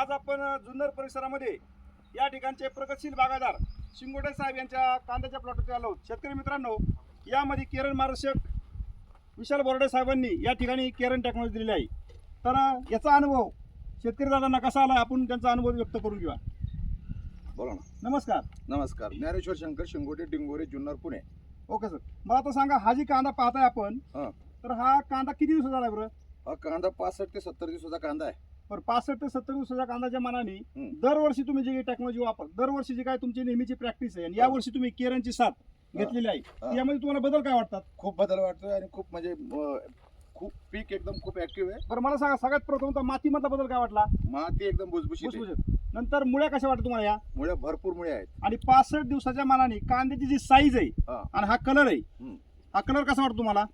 आज आपण जुन्नर परिसरामध्ये या ठिकाणचे प्रगतशील बागायदार शिंगोटे साहेब यांच्या कांद्याच्या प्लॉटवरती आलो. शेतकरी मित्रांनो यामध्ये केरन मार्गदर्शक विशाल बोर्डे साहेबांनी या ठिकाणी केरन टेक्नॉलॉजी दिलेली आहे. तर याचा अनुभव शेतकरी दादांना कसा आला आपण त्यांचा अनुभव व्यक्त करून घेऊया. बोला ना. नमस्कार. नमस्कार. ज्ञानेश्वर शंकर शिंगोटे डिंगोरे जुन्नर पुणे. Okay sir. मला आता सांगा हा जी कांदा पाहताय आपण हा. तर हा कांदा किती दिवसाचा आहे बरं? हा कांदा पासष्ट ते सत्तर दिवसाचा कांदा आहे. पण पासष्ट ते सत्तर दिवसाच्या कांद्याच्या मानाने हम्म. दरवर्षी तुम्ही जी टेक्नॉलॉजी वापर दरवर्षी जी काय तुमची नेहमीची प्रॅक्टिस आहे आणि यावर्षी तुम्ही केरनची साथ घेतलेली आहे. यामध्ये तुम्हाला बदल काय वाटतात खूप बदल वाटतोय आणि खूप म्हणजे अं, खूप पीक एकदम खूप ऍक्टिव्ह आहे बरं मला सांगा सगळ्यात प्रथम तर मातीमधला बदल काय वाटला माती एकदम भुसभुशीत आहे. भुसभुशीत. नंतर मुळ्या कशा वाटतात तुम्हाला या मुळे भरपूर मुळे आहेत आणि पासष्ट दिवसाच्या मानाने कांद्याची जी साईज आहे हा. आणि हा कलर आहे हम्म. हा कलर कसा वाटतो तुम्हाला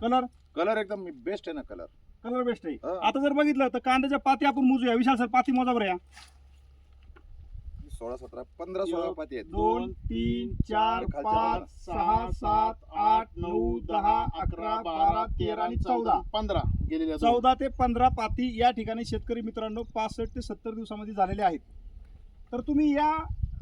कलर कलर एकदम बेस्ट आहे ना कलर कलर बेस्ट आहे. हा. आता जर बघितलं तर कांद्याच्या पाती आपण मोजूया. विशाल सर पाती मोजा बरं या. सोळा सतरा पंधरा सोळा एक, पाती आहेत. दोन तीन चार पाच. सहा सात आठ नऊ दहा अकरा बारा तेरा आणि चौदा. पंधरा गेलेल्या दोन. चौदा ते पंधरा पाती या ठिकाणी शेतकरी मित्रांनो पासष्ट ते सत्तर दिवसामध्ये झालेले आहेत. तर तुम्ही या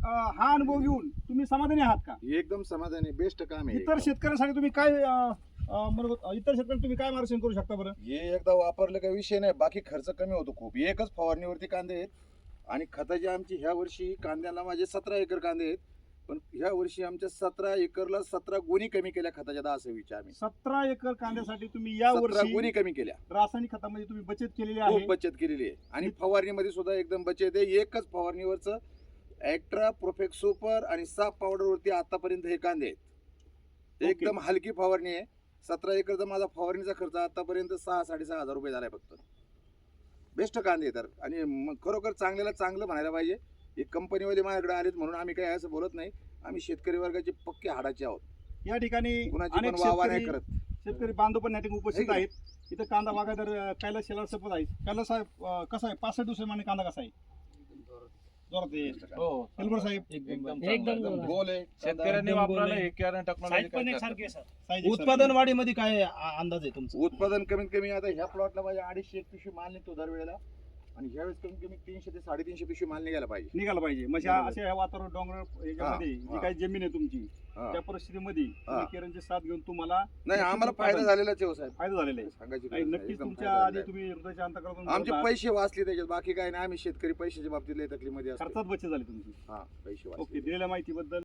अं, हा अनुभव घेऊन तुम्ही समाधानी आहात का? हे एकदम समाधानी बेस्ट काम आहे. इतर शेतकऱ्यांसाठी तुम्ही काय अं, इतर शेतकऱ्यांना तुम्ही काय मार्गदर्शन करू शकता बरं? हे एकदा वापरलं काही विषय नाही बाकी खर्च कमी होतो खूप. एकच फवारणीवरती कांदे आहेत. आणि खताची आमची ह्या वर्षी कांद्याला माझे सतरा एकर कांदे आहेत. पण ह्या वर्षी आमच्या सतरा एकरला सतरा गुणी कमी केल्या खताच्या दहा सव्वीच्या आम्ही. सतरा एकर कांद्यासाठी तुम्ही या सतरा वर्षी गुणी कमी केल्या. रासायनिक खतामध्ये तुम्ही बचत केलेली खूप आहे. बचत केलेली आहे. आणि फवारणीमध्ये सुद्धा एकदम बचत आहे. एकच फवारणीवरचं ॲक्ट्रा प्रोफेक्ट सुपर आणि साप पावडरवरती आतापर्यंत हे कांदे आहेत. ओके. एकदम हलकी फवारणी आहे. सतरा एकरचा माझा फवारणीचा खर्च आतापर्यंत सहा साडेसहा हजार रुपये झालाय फक्त. बेस्ट कांदे आहे तर. आणि मग खरोखर चांगल्याला चांगलं म्हणायला पाहिजे. हे कंपनीवाले माझ्याकडे आलेत म्हणून आम्ही काही असं बोलत नाही. आम्ही शेतकरी वर्गाचे पक्के हाडाचे आहोत. या ठिकाणी अनेक शेतकरी करत. शेतकरी बांधव पण या ठिकाणी उपस्थित आहे आहेत. इथं कांदा बागायदार कैलास शेलार सपत आहेत. कैलास साहेब कसा आहे? पासष्ट दिवसामाने कांदा कसा आहे? जोरात आहे. हो. साहेब. एकदम. गोल आहे. शेतकऱ्यांनी वापरायला हे कॅरन टेक्नॉलॉजी साईज एक उत्पादन वाढीमध्ये काय आ- अंदाज आहे तुमचा? उत्पादन कमीत कमी आता ह्या प्लॉटला माझ्या अडीचशे एक पिशवी माल निघतो दरवेळेला. आणि ह्यावेळेस कमीत कमी तीनशे ते साडेतीनशे पिशवी माल निघायला पाहिजे निघाला पाहिजे म्हणजे. असे ह्या वातावरण डोंगर याच्यामध्ये जी हा. काही जमीन आहे तुमची हा. त्या परिस्थितीमध्ये तुम्ही. केरनची साथ घेऊन तुम्हाला नाही आम्हाला फायदा झालेलाच आहे हो साहेब फायदा झालेला आहे सांगायची आणि गरज नाही, नक्कीच एकदम तुमच्या फायदा आधी झालेला तुम्ही हृदयाच्या अंतकरातून आहे. आमचे बोलता. पैसे वाचले त्याच्यात बाकी काय नाही आम्ही शेतकरी पैशाच्या बाबतीत लय असतो खर्चात बचत झाली तुमची हा पैसे वाचले ओके दिलेल्या माहितीबद्दल